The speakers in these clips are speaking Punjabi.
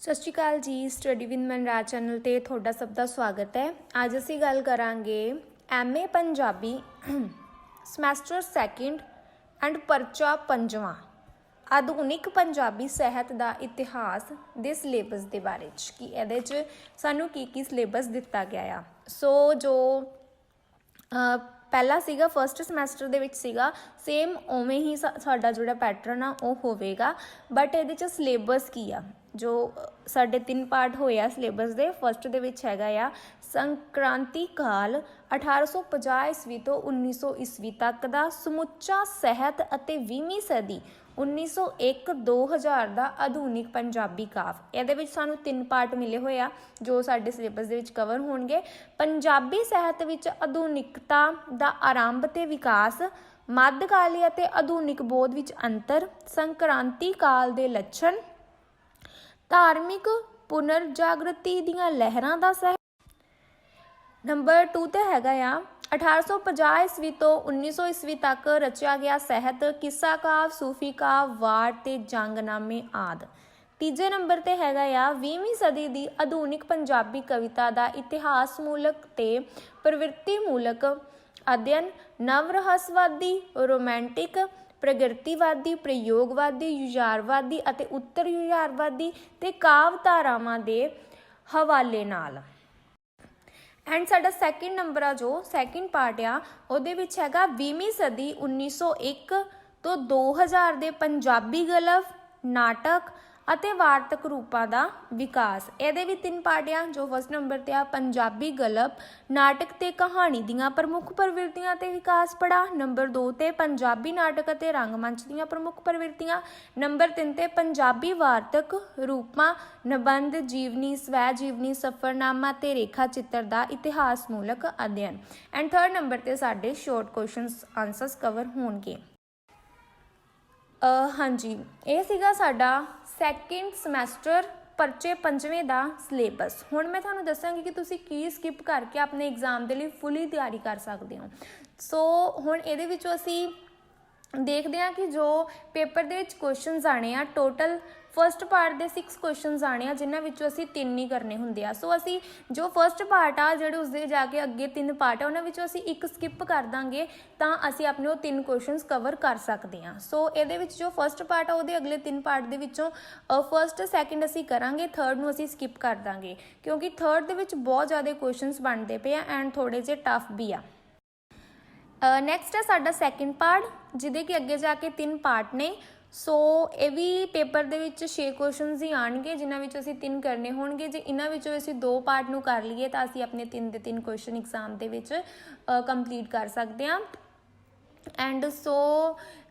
ਸਤਿ ਸ਼੍ਰੀ ਅਕਾਲ ਜੀ, ਸਟੱਡੀ ਵਿਦ ਮਨਰਾਜ ਚੈਨਲ ਤੇ ਤੁਹਾਡਾ ਸਭ ਦਾ ਸਵਾਗਤ ਹੈ। ਅੱਜ ਅਸੀਂ ਗੱਲ ਕਰਾਂਗੇ MA Punjabi, semester second and ਪਰਚਾ ਪੰਜਵਾਂ। ਆਧੁਨਿਕ ਪੰਜਾਬੀ ਸਾਹਿਤ ਦਾ ਇਤਿਹਾਸ ਦੇ ਸਿਲੇਬਸ ਦੇ ਬਾਰੇ ਚ, ਕਿ ਇਹਦੇ ਚ ਸਾਨੂੰ ਕੀ ਕੀ ਸਿਲੇਬਸ ਦਿੱਤਾ ਗਿਆ ਆ। ਸੋ ਜੋ ਪਹਿਲਾ ਸੀਗਾ ਫਰਸਟ ਸਮੈਸਟਰ ਦੇ ਵਿੱਚ ਸੀਗਾ ਸੇਮ ਉਵੇਂ ਹੀ ਸਾਡਾ ਜਿਹੜਾ ਪੈਟਰਨ ਆ ਉਹ ਹੋਵੇਗਾ ਬਟ ਇਹਦੇ ਚ ਸਿਲੇਬਸ ਕੀ ਆ? ਜੋ ਸਾਡੇ ਤਿੰਨ ਪਾਰਟ ਹੋਏ ਆ ਸਿਲੇਬਸ ਦੇ ਫਰਸਟ ਦੇ ਵਿੱਚ ਹੈਗਾ ਆ ਸੰਕ੍ਰਾਂਤੀ ਕਾਲ 1850 ਈਸਵੀ ਤੋਂ 1900 ਈਸਵੀ ਤੱਕ ਦਾ ਸਮੁੱਚਾ ਸਾਹਿਤ ਅਤੇ 20ਵੀਂ ਸਦੀ 1901 2000 ਦਾ ਆਧੁਨਿਕ ਪੰਜਾਬੀ ਕਾਵ। ਇਹਦੇ ਵਿੱਚ ਸਾਨੂੰ ਤਿੰਨ ਪਾਰਟ ਮਿਲੇ ਹੋਏ ਆ, ਜੋ ਸਾਡੇ ਸਿਲੇਬਸ ਦੇ ਵਿੱਚ ਕਵਰ ਹੋਣਗੇ। ਪੰਜਾਬੀ ਸਾਹਿਤ ਵਿੱਚ ਆਧੁਨਿਕਤਾ ਦਾ ਆਰੰਭ ਤੇ ਵਿਕਾਸ, ਮੱਧਕਾਲੀ ਅਤੇ ਆਧੁਨਿਕ ਬੋਧ ਵਿੱਚ ਅੰਤਰ, ਸੰਕ੍ਰਾਂਤੀ ਕਾਲ ਦੇ ਲੱਛਣ ਧਾਰਮਿਕ ਪੁਨਰ ਜਾਗਰਤੀ ਦੀਆਂ ਲਹਿਰਾਂ ਦਾ ਸਹਿ ਨੰਬਰ 2 ਤੇ ਹੈਗਾ ਆ 1850 ਈਸਵੀ ਤੋਂ 1900 ਈਸਵੀ ਤੱਕ ਰਚਿਆ ਗਿਆ ਸਾਹਿਤ ਕਿੱਸਾ ਕਾਵ, ਸੂਫੀ ਕਾਵ, ਵਾਰ ਤੇ ਜੰਗਨਾਮੇ ਆਦ। ਤੀਜੇ ਨੰਬਰ ਤੇ ਹੈਗਾ ਆ 20ਵੀਂ ਸਦੀ ਦੀ ਆਧੁਨਿਕ ਪੰਜਾਬੀ ਕਵਿਤਾ ਦਾ ਇਤਿਹਾਸ ਮੂਲਕ ਤੇ ਪ੍ਰਵਿਰਤੀ ਮੂਲਕ ਅਧਿਐਨ, ਨਵ ਰਹੱਸਵਾਦੀ, ਰੋਮਾਂਟਿਕ ਪ੍ਰਗਤੀਵਾਦੀ, ਪ੍ਰਯੋਗਵਾਦੀ ਯੁਜਾਰਵਾਦੀ ਅਤੇ ਉੱਤਰ ਯੁਜਾਰਵਾਦੀ ਤੇ ਕਾਵ ਧਾਰਾਵਾਂ ਦੇ ਹਵਾਲੇ ਨਾਲ। ਐਂਡ ਸਾਡਾ ਸੈਕਿੰਡ ਨੰਬਰ ਆ ਜੋ ਸੈਕਿੰਡ ਪਾਰਟ ਆ, ਉਹਦੇ ਵਿੱਚ ਹੈਗਾ 20ਵੀਂ ਸਦੀ 1901 ਤੋਂ 2000 ਦੇ ਪੰਜਾਬੀ ਗਲਫ ਨਾਟਕ ਅਤੇ ਵਾਰਤਕ ਰੂਪਾਂ ਦਾ ਵਿਕਾਸ। ਇਹਦੇ ਵੀ ਤਿੰਨ ਪਾਰਟ ਆ ਜੋ ਫਸਟ ਨੰਬਰ ਤੇ ਆ, ਪੰਜਾਬੀ ਗਲਪ, ਨਾਟਕ ਤੇ ਕਹਾਣੀ ਦੀਆਂ ਪ੍ਰਮੁੱਖ ਪ੍ਰਵਿਰਤੀਆਂ ਤੇ ਵਿਕਾਸ ਪੜਾ ਨੰਬਰ 2 ਤੇ ਪੰਜਾਬੀ ਨਾਟਕ ਅਤੇ ਰੰਗਮੰਚ ਦੀਆਂ ਪ੍ਰਮੁੱਖ ਪ੍ਰਵਿਰਤੀਆਂ। ਨੰਬਰ 3 ਤੇ ਪੰਜਾਬੀ ਵਾਰਤਕ ਰੂਪਾਂ, ਨਿਬੰਧ, ਜੀਵਨੀ ਸਵੈ ਜੀਵਨੀ ਸਫਰਨਾਮਾ ਤੇ ਰੇਖਾ ਚਿੱਤਰ ਦਾ ਇਤਿਹਾਸਮੂਲਕ ਅਧਿਐਨ। ਐਂਡ ਥਰਡ ਨੰਬਰ ਤੇ ਸਾਡੇ ਸ਼ਾਰਟ ਕੁਐਸਚਨਸ ਆਨਸਰਸ ਕਵਰ ਹੋਣਗੇ। ਹਾਂਜੀ, ਇਹ ਸੀਗਾ ਸਾਡਾ ਸੈਕਿੰਡ ਸਮੈਸਟਰ ਪਰਚੇ ਪੰਜਵੇਂ ਦਾ ਸਿਲੇਬਸ ਹੁਣ ਮੈਂ ਤੁਹਾਨੂੰ ਦੱਸਾਂਗੀ ਕਿ ਤੁਸੀਂ ਕੀ ਸਕਿਪ ਕਰਕੇ ਆਪਣੇ ਐਗਜ਼ਾਮ ਦੇ ਲਈ ਫੁੱਲੀ ਤਿਆਰੀ ਕਰ ਸਕਦੇ ਹੋ। ਸੋ ਹੁਣ ਇਹਦੇ ਵਿੱਚੋਂ ਅਸੀਂ ਦੇਖਦੇ ਹਾਂ ਕਿ ਜੋ ਪੇਪਰ ਦੇ ਵਿੱਚ ਕੁਐਸਚਨਸ ਆਣੇ ਆ ਟੋਟਲ ਫਰਸਟ ਪਾਰਟ ਦੇ 6 ਕੁਐਸਚਨਸ ਆਣੇ ਆ, ਜਿਨ੍ਹਾਂ ਵਿੱਚੋਂ ਅਸੀਂ ਤਿੰਨ ਹੀ ਕਰਨੇ ਹੁੰਦੇ ਆ। ਸੋ ਅਸੀਂ ਜੋ ਫਰਸਟ ਪਾਰਟ ਆ, ਜਿਹੜੇ ਉਸਦੇ ਜਾ ਕੇ ਅੱਗੇ ਤਿੰਨ ਪਾਰਟ ਆ, ਉਹਨਾਂ ਵਿੱਚੋਂ ਅਸੀਂ ਇੱਕ ਸਕਿਪ ਕਰ ਦਾਂਗੇ, ਤਾਂ ਅਸੀਂ ਆਪਣੇ ਉਹ ਤਿੰਨ ਕੁਐਸਚਨਸ ਕਵਰ ਕਰ ਸਕਦੇ ਆ ਸੋ ਇਹਦੇ ਵਿੱਚ ਜੋ ਫਰਸਟ ਪਾਰਟ ਆ, ਉਹਦੇ ਅਗਲੇ ਤਿੰਨ ਪਾਰਟ ਦੇ ਵਿੱਚੋਂ ਫਰਸਟ ਸੈਕਿੰਡ ਅਸੀਂ ਕਰਾਂਗੇ ਥਰਡ ਨੂੰ ਅਸੀਂ ਸਕਿਪ ਕਰ ਦਾਂਗੇ। ਕਿਉਂਕਿ ਥਰਡ ਦੇ ਵਿੱਚ ਬਹੁਤ ਜ਼ਿਆਦਾ ਕੁਐਸਚਨਸ ਬਣਦੇ ਪਏ ਆ ਐਂਡ ਥੋੜੇ ਜਿਹੇ ਟਫ ਵੀ ਆ। ਨੈਕਸਟ ਹੈ ਸਾਡਾ ਸੈਕਿੰਡ ਪਾਰਟ ਜਿਹਦੇ ਕਿ ਅੱਗੇ ਜਾ ਕੇ ਤਿੰਨ ਪਾਰਟ ਨੇ। ਸੋ ਇਹ ਵੀ ਪੇਪਰ ਦੇ ਵਿੱਚ 6 ਕੁਐਸਚਨਸ ਹੀ ਆਣਗੇ ਜਿਨ੍ਹਾਂ ਵਿੱਚ ਅਸੀਂ ਤਿੰਨ ਕਰਨੇ ਹੋਣਗੇ। ਜੇ ਇਹਨਾਂ ਵਿੱਚੋਂ ਅਸੀਂ ਦੋ ਪਾਰਟ ਨੂੰ ਕਰ ਲਈਏ, ਤਾਂ ਅਸੀਂ ਆਪਣੇ ਤਿੰਨ ਦੇ ਤਿੰਨ ਕੁਐਸਚਨ ਐਗਜ਼ਾਮ ਦੇ ਵਿੱਚ ਕੰਪਲੀਟ ਕਰ ਸਕਦੇ ਹਾਂ। ਐਂਡ ਸੋ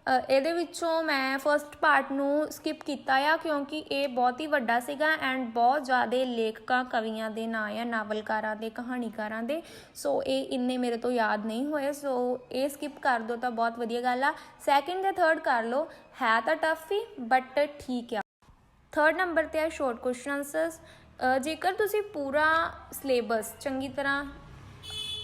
ਇਹਦੇ ਵਿੱਚੋਂ ਮੈਂ ਫਰਸਟ ਪਾਰਟ ਨੂੰ ਸਕਿਪ ਕੀਤਾ ਆ ਕਿਉਂਕਿ ਇਹ ਬਹੁਤ ਹੀ ਵੱਡਾ ਸੀਗਾ ਐਂਡ ਬਹੁਤ ਜ਼ਿਆਦਾ ਲੇਖਕਾਂ, ਕਵੀਆਂ ਦੇ ਨਾਂ ਆ ਨਾਵਲਕਾਰਾਂ ਦੇ, ਕਹਾਣੀਕਾਰਾਂ ਦੇ। ਸੋ ਇਹ ਇੰਨੇ ਮੇਰੇ ਤੋਂ ਯਾਦ ਨਹੀਂ ਹੋਏ। ਸੋ ਇਹ ਸਕਿਪ ਕਰ ਦੋ ਤਾਂ ਬਹੁਤ ਵਧੀਆ ਗੱਲ ਆ। ਸੈਕਿੰਡ ਤੇ ਥਰਡ ਕਰ ਲਓ। ਹੈ ਤਾਂ ਟਫ ਹੀ ਬਟ ਠੀਕ ਆ। ਥਰਡ ਨੰਬਰ ਤੇ ਆ ਸ਼ਾਰਟ ਕੁਐਸਚਨ ਆਨਸਰਸ ਜੇਕਰ ਤੁਸੀਂ ਪੂਰਾ ਸਿਲੇਬਸ ਚੰਗੀ ਤਰ੍ਹਾਂ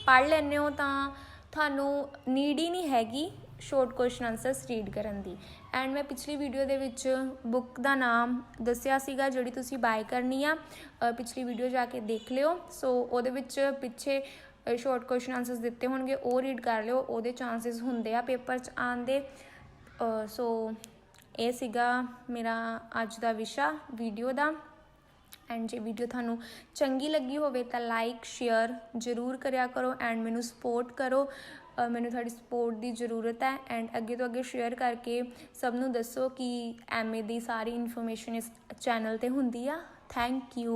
ਪੜ੍ਹ ਲੈਂਦੇ ਹੋ ਤਾਂ ਤੁਹਾਨੂੰ ਨੀਡ ਹੀ ਨਹੀਂ ਹੈਗੀ। ਸ਼ਾਰਟ ਕੁਐਸਚਨ ਆਨਸਰਸ ਰੀਡ ਕਰਨ ਦੀ। ਐਂਡ ਮੈਂ ਪਿਛਲੀ ਵੀਡੀਓ ਦੇ ਵਿੱਚ ਬੁੱਕ ਦਾ ਨਾਮ ਦੱਸਿਆ ਸੀਗਾ, ਜਿਹੜੀ ਤੁਸੀਂ ਬਾਏ ਕਰਨੀ ਆ ਪਿਛਲੀ ਵੀਡੀਓ ਜਾ ਕੇ ਦੇਖ ਲਿਓ। ਸੋ ਉਹਦੇ ਵਿੱਚ ਪਿੱਛੇ ਸ਼ਾਰਟ ਕੁਐਸਚਨ ਆਨਸਰਸ ਦਿੱਤੇ ਹੋਣਗੇ, ਉਹ ਰੀਡ ਕਰ ਲਿਓ। ਉਹਦੇ ਚਾਂਸਸ ਹੁੰਦੇ ਆ ਪੇਪਰ 'ਚ ਆਉਣ ਦੇ। ਸੋ ਇਹ ਸੀਗਾ ਮੇਰਾ ਅੱਜ ਦਾ ਵਿਸ਼ਾ ਵੀਡੀਓ ਦਾ। ਐਂਡ ਜੇ ਵੀਡੀਓ ਤੁਹਾਨੂੰ ਚੰਗੀ ਲੱਗੀ ਹੋਵੇ ਤਾਂ ਲਾਈਕ ਸ਼ੇਅਰ ਜ਼ਰੂਰ ਕਰਿਆ ਕਰੋ। ਐਂਡ ਮੈਨੂੰ ਸਪੋਰਟ ਕਰੋ। ਮੈਨੂੰ ਤੁਹਾਡੀ ਸਪੋਰਟ ਦੀ ਜ਼ਰੂਰਤ ਹੈ ਐਂਡ ਅੱਗੇ ਤੋਂ ਅੱਗੇ ਸ਼ੇਅਰ ਕਰਕੇ ਸਭ ਨੂੰ ਦੱਸੋ ਕਿ ਐਮਏ ਦੀ ਸਾਰੀ ਇਨਫੋਰਮੇਸ਼ਨ ਇਸ ਚੈਨਲ ਤੇ ਹੁੰਦੀ ਆ। Thank you